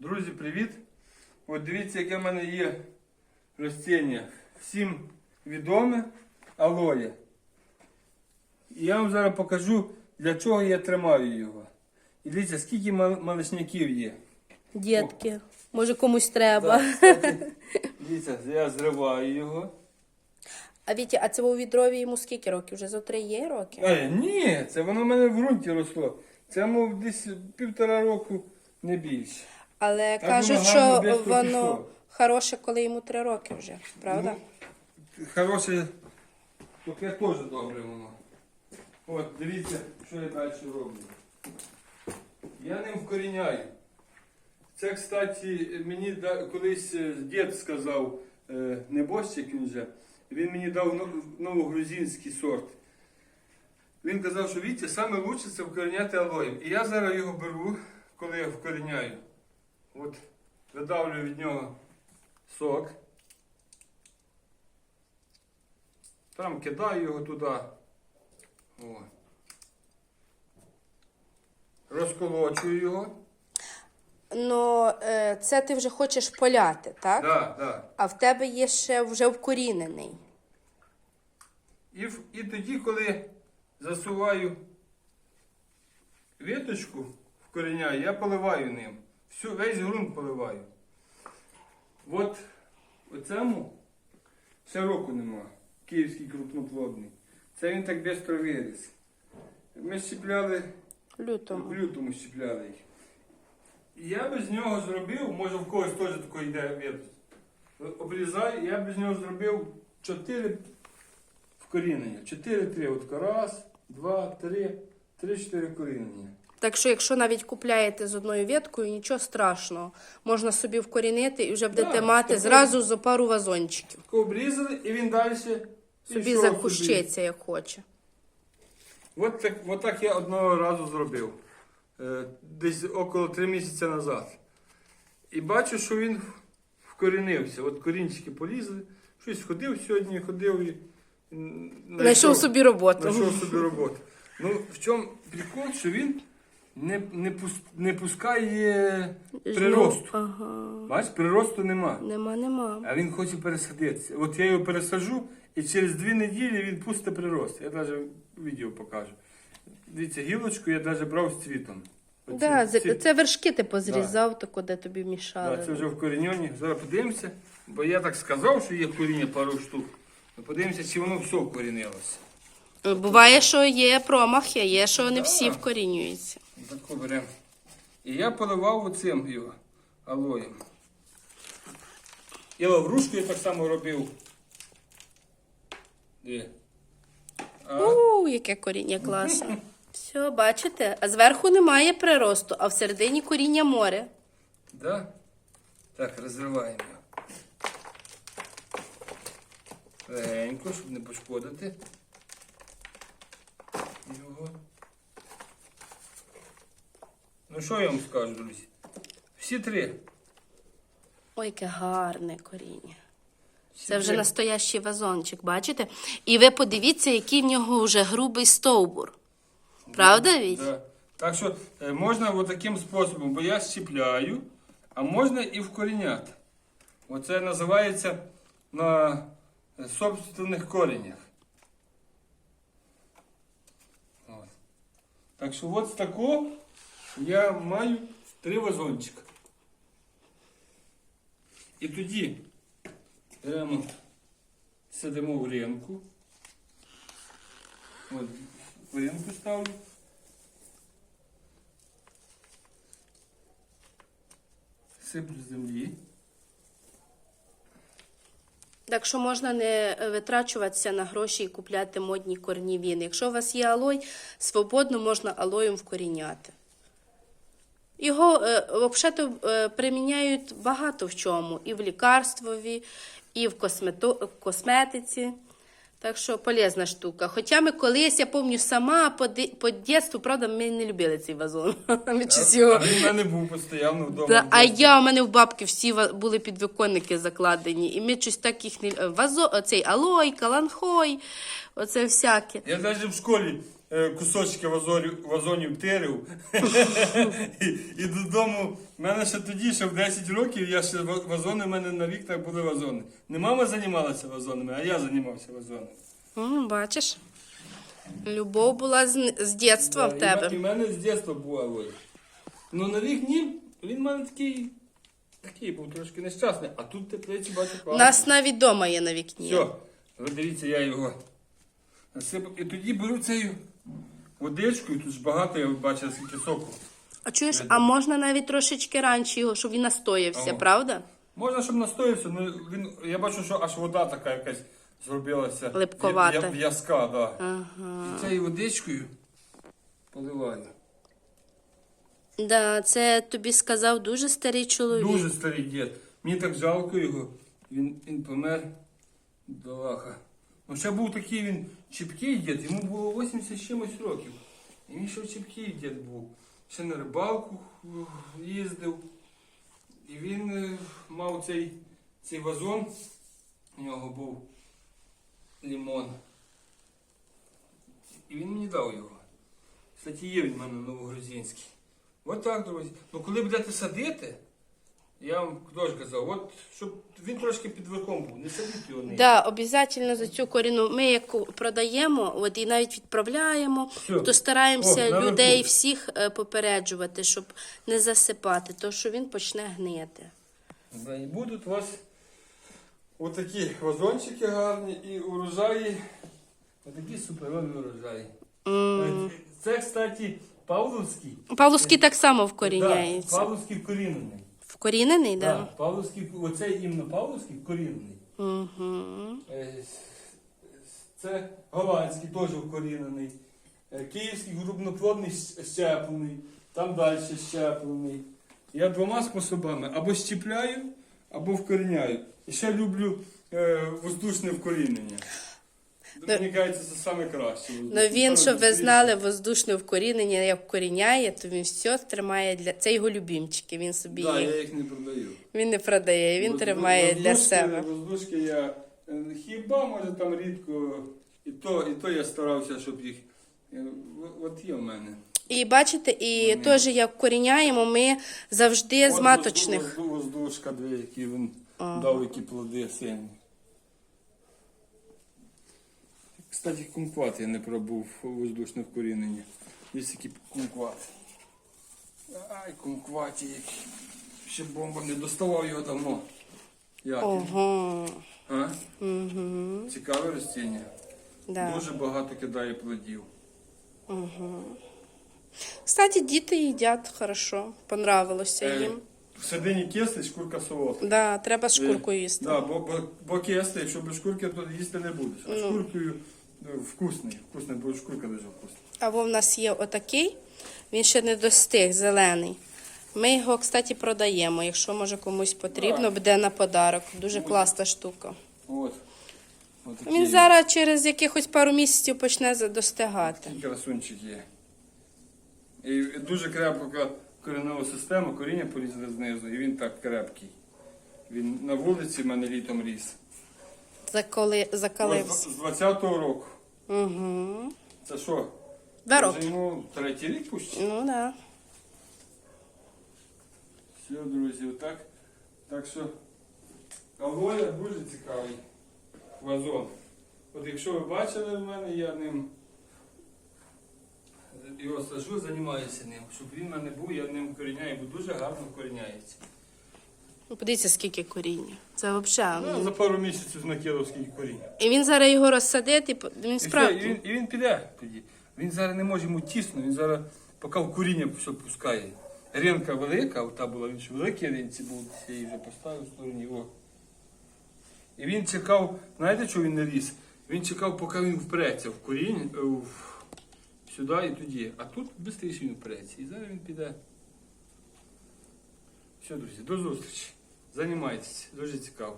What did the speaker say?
Друзі, привіт! От дивіться, яке в мене є ростіння. Всім відоме алоє. І я вам зараз покажу, для чого я тримаю його. І дивіться, скільки мал- малишняків є. Дітки, може комусь треба. Так, Дивіться, я зриваю його. А Вітя, а це у відрові йому скільки років? Вже зо три є роки? Е, ні, це воно в мене в ґрунті росло. Це, мов, десь півтора року, не більше. Але Так кажуть, воно гарно що воно пішло. хороше, коли йому три роки вже, правда? Ну, хороше, таке теж добре воно. От, дивіться, що я далі роблю. Я ним вкоріняю. Це, кстати, мені да- колись е, дід сказав, е, небожчик він же, він мені дав нов- новогрузинський сорт. Він казав, що Вітя, саме лучше це вкоріняти алоєм. І я зараз його беру, коли я вкоріняю. От, видавлю від нього сок. Там кидаю його туди. О. Розколочую його. Ну, е, це ти вже хочеш поляти, так? Да, да. А в тебе є ще вже вкорінений. І, і тоді, коли засуваю віточку, вкоріняю, я поливаю ним. Всю, весь ґрунт поливаю. От оцьому ще року нема. Київський крупноплодний. Це він так швидко виріс. Ми щепляли Лютому. В лютому щепляли їх. Я без нього зробив, може в когось теж тако йде від. Обрізаю, я без нього зробив 4 вкорінення. 4-3. От раз, два, три, три-чотири корінення. Так що, якщо навіть купляєте з одною веткою, нічого страшного. Можна собі вкорінити і вже будете Так, мати зразу за пару вазончиків. Обрізали і він далі Собі закущиться, як хоче. От так, от так я одного разу зробив. Е, Десь около 3 місяці назад. І бачу, що він вкорінився. От корінчики полізли. Щось ходив сьогодні, ходив і. м, Знайшов собі роботу. Знайшов собі роботу. Ну, в чому прикол, що він не, не, пус, не пускає приросту. Ага. Бачиш, приросту нема. Нема, нема. А він хоче пересадитися. От я його пересаджу, і через дві неділі він пусте прирост. Я навіть відео покажу. Дивіться, гілочку я навіть брав з цвітом. Оці- Да, ці- це, вершки ти позрізав, то куди тобі мішали. Да, це вже вкорінені. Зараз подивимося, бо я так сказав, що є коріння пару штук. Ми подивимося, чи воно все вкорінилося. Буває, що є промахи, є, що не всі вкорінюються. Тако беремо. І я поливав оцим його алоєм. І лаврушку я так само робив. Де? А, У, яке коріння класне. Все, бачите? А зверху немає приросту, а всередині коріння море. да? Так, розриваємо. Легенько, щоб не пошкодити його. Ну що я вам скажу, друзі? Всі три. Ой, яке гарне коріння. Всі Це вже три. настоящий вазончик, бачите? І ви подивіться, який в нього вже грубий стовбур. Правда, Віть? Да. Так що е, можна от таким способом, бо я щіпляю, а можна і вкоріняти. Оце називається на е, собственних коренях. От. Так що от з такого я маю три вазончика. І тоді беремо, сидимо в ринку. От, в ринку ставлю. Сиплю землі. Так що можна не витрачуватися на гроші і купляти модні корнівіни. Якщо у вас є алой, свободно можна алоєм вкоріняти. Його е, взагалі е, приміняють багато в чому. І в лікарствові, і в косметиці. Так що полезна штука. Хоча ми колись, я пам'ятаю, сама по, по правда, ми не любили цей вазон. А він в мене був постійно вдома. Да, а я, у мене в бабки всі були підвиконники закладені, і ми щось так їх не... Вазо, оцей алой, каланхой, оце всяке. Я навіть в школі кусочки вазонів, вазонів тирив. і, і додому, в мене ще тоді, ще в 10 років, я ще вазони, в мене на вікнах були вазони. Не мама займалася вазонами, а я займався вазонами. М, бачиш? Любов була з, з дитинства в Да, і м- І в мене з дитинства була ось. Ну на вікні він в мене такий, такий був трошки нещасний, а тут теплиці бачу У нас навіть вдома є на вікні. Все, ви дивіться, я його насипав. І тоді беру цею водичкою, тут ж багато, я бачив, скільки соку. А чуєш, а можна навіть трошечки раніше його, щоб він настоявся, Ага. правда? Можна, щоб настоявся, ну він, я бачу, що аж вода така якась зробилася. Липковата. Я- я- В'язка, да. Ага. І цією водичкою поливаю. Да, це тобі сказав дуже старий чоловік. Дуже старий дід. Мені так жалко його. Він, він помер до лаха. Ну ще був такий він чіпкий дід, йому було 80 з чимось років. І він ще чіпкий дід був. Ще на рибалку їздив. І він е, мав цей, цей вазон. У нього був лімон. І він мені дав його. Кстати, є він в мене новогрузинський. От так, друзі. Ну коли будете садити, я вам теж казав, от щоб він трошки під верхом був, не садіть його нижче. Да, обов'язково за цю коріну. Ми як продаємо, от і навіть відправляємо, Всьо. то стараємося О, людей всіх е, попереджувати, щоб не засипати, то що він почне гнити. Да, і будуть у вас отакі вазончики гарні і урожаї. Отакі суперові урожаї. М. Це, кстати, Павловський. Павловський так само Да, вкоріняється. Павловський вкорінений. Вкорінений, Да. да? Павловський, оцей іменно Павловський вкорінений. Угу. Е, Це голландський теж вкорінений. Е, Київський грубноплодний щеплений, там далі щеплений. Я двома способами або щіпляю, або вкоріняю. І ще люблю е, воздушне вкорінення. Мені кажеться, це саме краще. Ну він, щоб ви знали, воздушне вкорінення, як вкоріняє, то він все тримає для. Це його любімчики. Він собі Так, їх я їх не продаю. він не продає, він Воз- тримає для себе. Воздушки я е, хіба може там рідко, і то, і то я старався, щоб їх. е, От є в мене. І бачите, і Вони- теж як вкоріняємо, ми завжди з маточних. Воздушка, дві, які він дав, які плоди сильні. Кстати, кумкват я не пробув воздушне вкорінення. Є який кумкват. Ай, кумкваті. Ще бомба не доставав його давно. Як? Ого. А? Угу. Цікаве ростіння. Да. Дуже багато кидає плодів. Угу. Кстати, діти їдять хорошо, понравилося Е, їм. Всередині кислий, шкурка солодка. Да, треба Е, їсти. Да, бо, бо, бо кислий, якщо без шкурки, то їсти не будеш. А Ну. шкуркою вкусний. Вкусний, бо шкурка дуже вкусна. Або в нас є отакий, він ще не достиг, зелений. Ми його, кстати, продаємо. Якщо може комусь потрібно, буде на подарок. Дуже класна штука. От. Він зараз через якихось пару місяців почне достигати. такий красунчик є. І дуже крепка коренова система, коріння полізли знизу, і він так крепкий. Він на вулиці в мене літом ріс. Заколи... Закалився. з 20-го року. Угу. Це що? Роки. йому третій рік пущу. Ну так. Да. Все, друзі, отак. Так що Алоя дуже цікавий вазон. От якщо ви бачили в мене, я ним його сажу, займаюся ним. Щоб він в мене був, я ним коріняю, бо дуже гарно коріняється. Ну, Подивіться, скільки коріння. Це взагалі. Ну, за пару місяців накидав скільки коріння. І він зараз його розсадить, і він І, все, і, він, і він піде тоді. Він зараз не може йому тісно, він зараз поки в коріння все пускає. Ренка велика, ота була, він ще великий ренці був, я її вже поставив в стороні. О. І він чекав, знаєте, чого він не? Він чекав, поки він впреться в корінь, е, в, сюди і тоді. А тут швидше він впреться. І зараз він піде. Все, друзі, до зустрічі. Займайтеся, дуже цікаво.